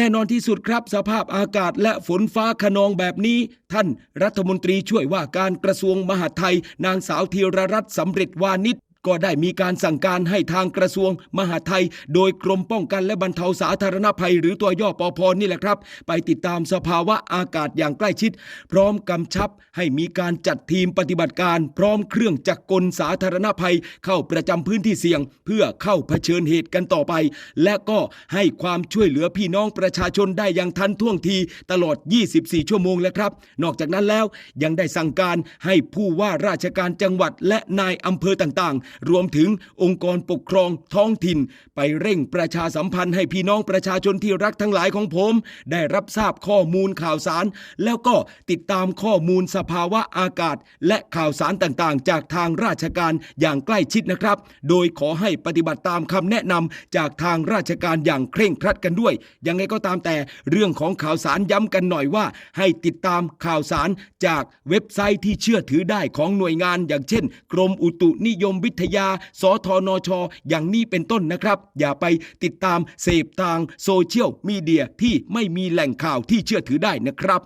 แน่นอนที่สุดครับสภาพอากาศและฝนฟ้าขนองแบบนี้ ท่านรัฐมนตรีช่วยว่าการกระทรวงมหาดไทย นางสาวธีรรัตน์สำเร็จวานิช ก็ได้มีการสั่งการให้ทางกระทรวง มหาดไทย โดยกรมป้องกันและบรรเทาสาธารณภัย หรือตัวย่อปอพนี่แหละครับ ไปติดตามสภาวะอากาศอย่างใกล้ชิด พร้อมกำชับให้มีการจัดทีมปฏิบัติการ พร้อมเครื่องจักรกลสาธารณภัย เข้าประจำพื้นที่เสี่ยง เพื่อเข้าเผชิญเหตุกันต่อไป และก็ให้ความช่วยเหลือพี่น้องประชาชนได้อย่างทันท่วงทีตลอด 24 ชั่วโมงแล้วครับ นอกจากนั้นแล้วยังได้สั่งการให้ผู้ว่าราชการจังหวัดและนายอำเภอต่างรวมถึงองค์กรปกครองท้องถิ่น ไปเร่งประชาสัมพันธ์ให้พี่น้องประชาชนที่รักทั้งหลายของผม ได้รับทราบข้อมูลข่าวสาร แล้วก็ติดตามข้อมูลสภาวะอากาศ และข่าวสารต่างๆ จากทางราชการอย่างใกล้ชิดนะครับ โดยขอให้ปฏิบัติตามคำแนะนำจากทางราชการอย่างเคร่งครัดกันด้วย ยังไงก็ตามแต่เรื่องของข่าวสารย้ำกันหน่อยว่า ให้ติดตามข่าวสารจากเว็บไซต์ที่เชื่อถือได้ของหน่วยงาน อย่างเช่น กรมอุตุนิยมวิทยา สทนช อย่างนี้เป็นต้นนะครับ อย่าไปติดตามเสพทางโซเชียลมีเดียที่ไม่มีแหล่งข่าวที่เชื่อถือได้นะครับ